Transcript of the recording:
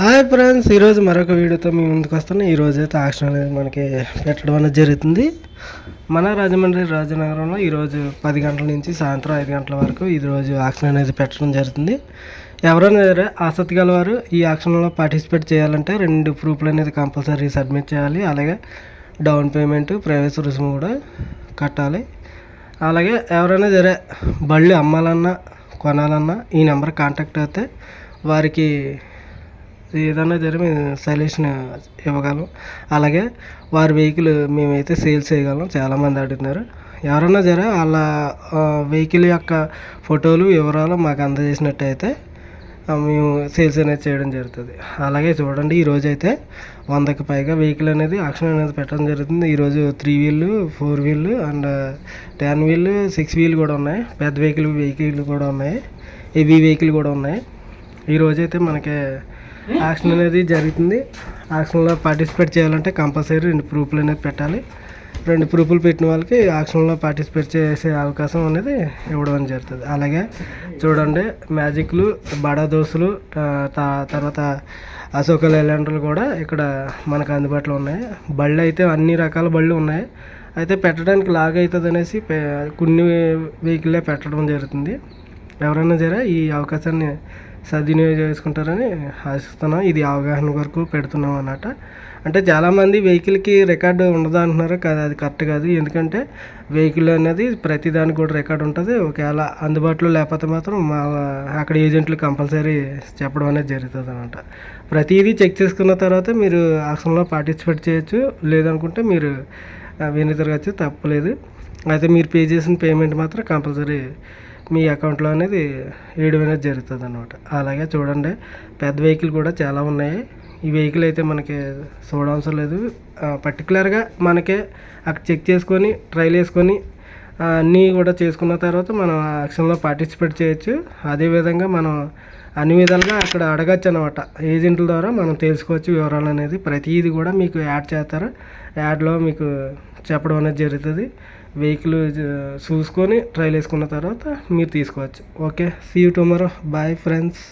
Hi friends ఈరోజు మరొక వీడియోతో మీ ముందుకు వస్తాను ఈరోజు అయితే ఆక్షన్ అనేది మనకి పెట్టడం అనేది జరుగుతుంది. మన రాజమండ్రి రాజనగరంలో ఈరోజు పది గంటల నుంచి సాయంత్రం ఐదు గంటల వరకు ఈరోజు ఆక్షన్ అనేది పెట్టడం జరుగుతుంది. ఎవరైనా సరే ఆసక్తి గలవారు ఈ ఆక్షన్లో పార్టిసిపేట్ చేయాలంటే రెండు ప్రూఫ్లు అనేది కంపల్సరీ సబ్మిట్ చేయాలి. అలాగే డౌన్ పేమెంట్ ప్రైవేట్ రుసుము కూడా కట్టాలి. అలాగే ఎవరైనా సరే బళ్ళు అమ్మాలన్నా కొనాలన్నా ఈ నెంబర్ కాంటాక్ట్ అయితే వారికి ఏదైనా సరే మేము సల్యూషన్ ఇవ్వగలం. అలాగే వారి వెహికల్ మేమైతే సేల్స్ చేయగలం. చాలామంది అడుగుతున్నారు. ఎవరన్నా సరే వాళ్ళ వెహికల్ యొక్క ఫోటోలు వివరాలు మాకు అందజేసినట్టయితే మేము సేల్స్ అనేది చేయడం జరుగుతుంది. అలాగే చూడండి ఈరోజు అయితే వందకి పైగా వెహికల్ అనేది ఆక్షన్ అనేది పెట్టడం జరుగుతుంది. ఈరోజు three wheel four wheel and ten wheel six wheel కూడా ఉన్నాయి. పెద్ద వెహికల్ వెహికల్ కూడా ఉన్నాయి. హెవీ వెహికల్ కూడా ఉన్నాయి. ఈరోజైతే మనకి యాక్షన్ అనేది జరుగుతుంది. యాక్షన్లో పార్టిసిపేట్ చేయాలంటే కంపల్సరీ రెండు ప్రూఫ్లు అనేది పెట్టాలి. రెండు ప్రూఫ్లు పెట్టిన వాళ్ళకి యాక్షన్లో పార్టిసిపేట్ చేసే అవకాశం అనేది ఇవ్వడం జరుగుతుంది. అలాగే చూడండి మ్యాజిక్లు బడా దోస్తులు తర్వాత అశోక లైలాండర్లు కూడా ఇక్కడ మనకు అందుబాటులో ఉన్నాయి. బళ్ళు అయితే అన్ని రకాల బళ్ళు ఉన్నాయి. అయితే పెట్టడానికి లాగ్ అవుతుంది అనేసి కొన్ని వెహికల్లే పెట్టడం జరుగుతుంది. ఎవరైనా సరే ఈ అవకాశాన్ని సద్వినియోగం చేసుకుంటారని ఆశిస్తున్నాం. ఇది అవగాహన వరకు పెడుతున్నాం అన్నమాట. అంటే చాలామంది వెహికల్కి రికార్డు ఉండదు అంటున్నారు? కదా అది కరెక్ట్ కాదు. ఎందుకంటే వెహికల్ అనేది ప్రతి దానికి కూడా రికార్డు ఉంటుంది. ఒకవేళ అందుబాటులో లేకపోతే మాత్రం మా అక్కడ ఏజెంట్లు కంపల్సరీ చెప్పడం అనేది జరుగుతుంది అనమాట ప్రతిదీ చెక్ చేసుకున్న తర్వాత మీరు ఆక్షన్లో పార్టిసిపేట్ చేయొచ్చు. లేదనుకుంటే మీరు ఆ, తిరగచ్చు తప్పలేదు. అయితే మీరు పే చేసిన పేమెంట్ మాత్రం కంపల్సరీ మీ అకౌంట్లో అనేది వేయడం అనేది జరుగుతుంది అనమాట అలాగే చూడండి పెద్ద వెహికల్ కూడా చాలా ఉన్నాయి. ఈ వెహికల్ అయితే మనకి చూడవసరం లేదు. పర్టికులర్గా మనకే అక్కడ చెక్ చేసుకొని ట్రైల్ వేసుకొని అన్నీ కూడా చేసుకున్న తర్వాత మనం యాక్షన్లో పార్టిసిపేట్ చేయొచ్చు. అదేవిధంగా మనం అన్ని విధాలుగా అక్కడ అడగచ్చు అనమాట ఏజెంట్ల ద్వారా మనం తెలుసుకోవచ్చు వివరాలు అనేది. ప్రతిదీ కూడా మీకు యాడ్ చేస్తారు. యాడ్లో మీకు చెప్పడం అనేది జరుగుతుంది. వెహికల్ చూసుకొని ట్రైల్ వేసుకున్న తర్వాత మీరు తీసుకోవచ్చు. Okay see you tomorrow. Bye friends.